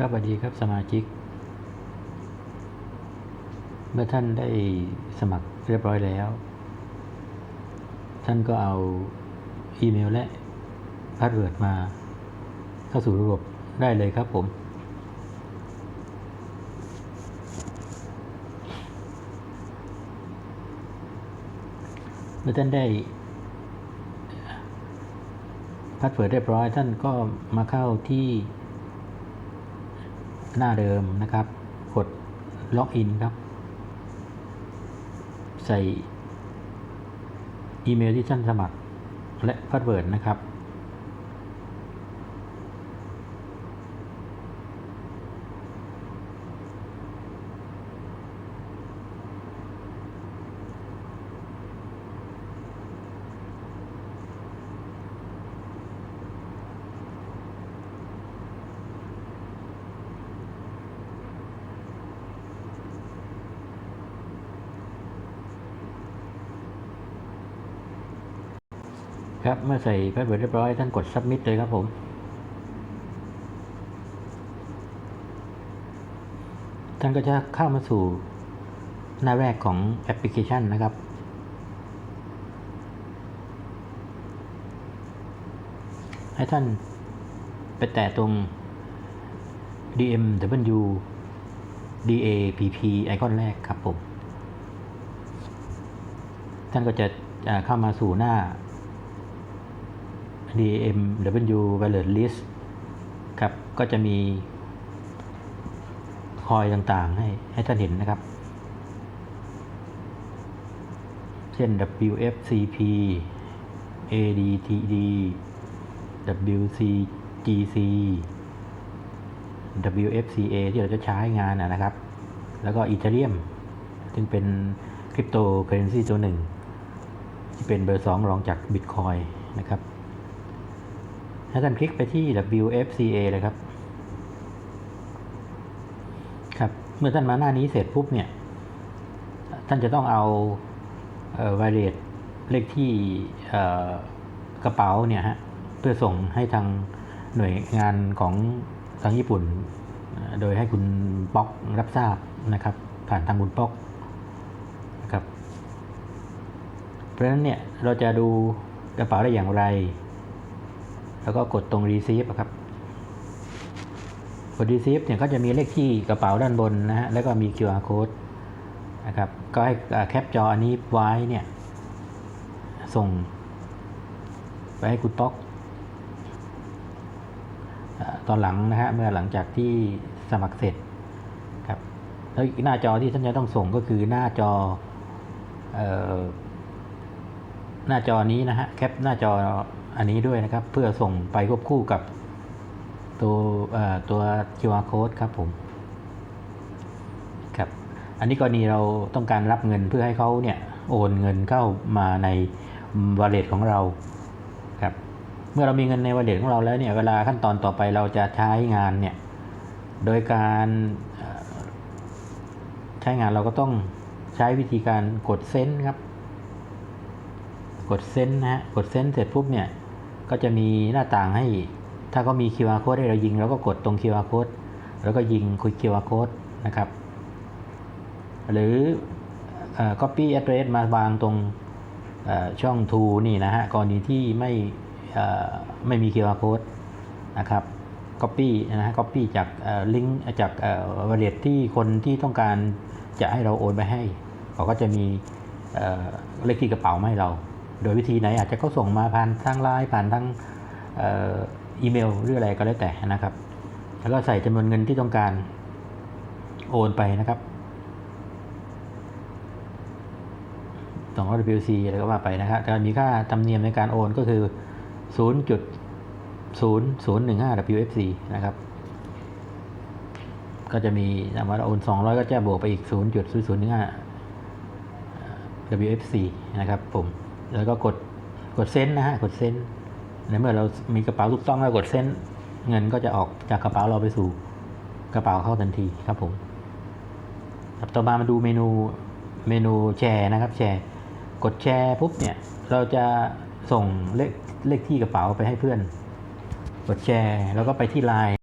ครับสวัสดีครับสมาชิก เมื่อท่านได้สมัครเรียบร้อยแล้ว ท่านก็เอาอีเมลและพาสเวิร์ดมาเข้าสู่ระบบได้เลยครับผม เมื่อท่านได้พาสเวิร์ดเรียบร้อย ท่านก็มาเข้าที่ หน้าเดิมนะครับ กดล็อกอินครับ ใส่อีเมลที่ท่านสมัครและพาสเวิร์ดนะครับ ครับ เมื่อใส่พาสเวิร์ดเรียบร้อย ท่านกด submit เลยครับผม ท่านก็จะเข้ามาสู่หน้าแรกของแอปพลิเคชันนะครับ ให้ท่านไปแตะตรง DMW DAPP ไอคอนแรกครับผม ท่านก็จะเข้ามาสู่หน้า DMW Wallet List ครับ ก็จะมีคอยต่างๆ ให้ให้ท่านเห็นนะครับ เช่น WFCP ADTD WCGC WFCA ที่เราจะใช้งานนะนะครับ แล้วก็อีเทเรียมซึ่งเป็นคริปโตเคอเรนซีตัวหนึ่ง ที่เป็นเบอร์2รองจากบิตคอยนะครับ ให้ท่านคลิกไปที่ WFCA เลยครับ ครับ เมื่อท่านมาหน้านี้เสร็จปุ๊บเนี่ย ท่านจะต้องเอาเอ่อ wallet เลขที่เอ่อกระเป๋าเนี่ยฮะ เพื่อส่งให้ทางหน่วยงานของทางญี่ปุ่น โดยให้คุณป๊อกรับทราบนะครับ ผ่านทางคุณป๊อกนะครับ เพราะฉะนั้นเนี่ยเราจะดูกระเป๋าได้อย่างไร แล้วก็กดตรง receive ครับกด receive เนี่ยก็จะมีเลขที่กระเป๋าด้านบนนะฮะแล้วก็มี QR code นะครับก็ให้แคปจออันนี้ไว้เนี่ยส่ง ไปให้คุณป๊อกอตอนหลังนะฮะเมื่อหลังจากที่สมัครเสร็จครับแล้วอีกหน้าจอที่ท่านจะต้องส่งก็คือหน้าจอเอ่อ หน้าจอนี้นะฮะแคปหน้าจออันนี้ด้วยนะครับ เพื่อส่งไปควบคู่กับตัวตัว QR code ครับผมครับอันนี้กรณีเราต้องการรับเงินเพื่อให้เขาเนี่ยโอนเงินเข้ามาใน wallet ของเราครับเมื่อเรามีเงินใน wallet ของเราแล้วเนี่ยเวลาขั้นตอนต่อไปเราจะใช้งานเนี่ยโดยการใช้งานเราก็ต้องใช้วิธีการกดเซ็นครับ กดเซ็นนะฮะ กดเซ็นเสร็จปุ๊บเนี่ย ก็จะมีหน้าต่างให้ ถ้าเขามี QR code ให้เรายิงเราก็กดตรง QR code แล้วก็ยิงคุย QR code นะครับ หรือเอ่อ copy address มาวางตรงช่อง to นี่นะฮะ กรณีที่ไม่เอ่อไม่มี QR code นะครับ copy นะฮะ copy จากลิงก์จากเอ่อ wallet ที่คนที่ต้องการจะให้เราโอนไปให้ เขาก็จะมีเอ่อเลขที่กระเป๋ามาให้เรา โดยวิธีไหนอาจจะเขาส่งมาผ่านทางไลน์ผ่านทางอีเมลหรืออะไรก็แล้วแต่นะครับ แล้วก็ใส่จำนวนเงินที่ต้องการโอนไปนะครับสองร้อย WC อะไรก็ว่าไปนะครับแต่มีค่าธรรมเนียมในการโอนก็คือ 0.0015 WFC นะครับ ก็จะมีสมมติว่าโอน 200 ก็จะบวกไปอีก 0.0015 WFC นะครับผม แล้วก็กดกดเซ็นนะฮะกดเซ็นในเมื่อเรามีกระเป๋าถูกต้องแล้วกดเซ็นเงินก็จะออกจากกระเป๋าเราไปสู่กระเป๋าเข้าทันทีครับผมต่อมามาดูเมนูเมนูแชร์นะครับ แชร์กดแชร์ปุ๊บเนี่ยเราจะส่งเลขเลขที่กระเป๋าไปให้เพื่อน กดแชร์แล้วก็ไปที่ไลน์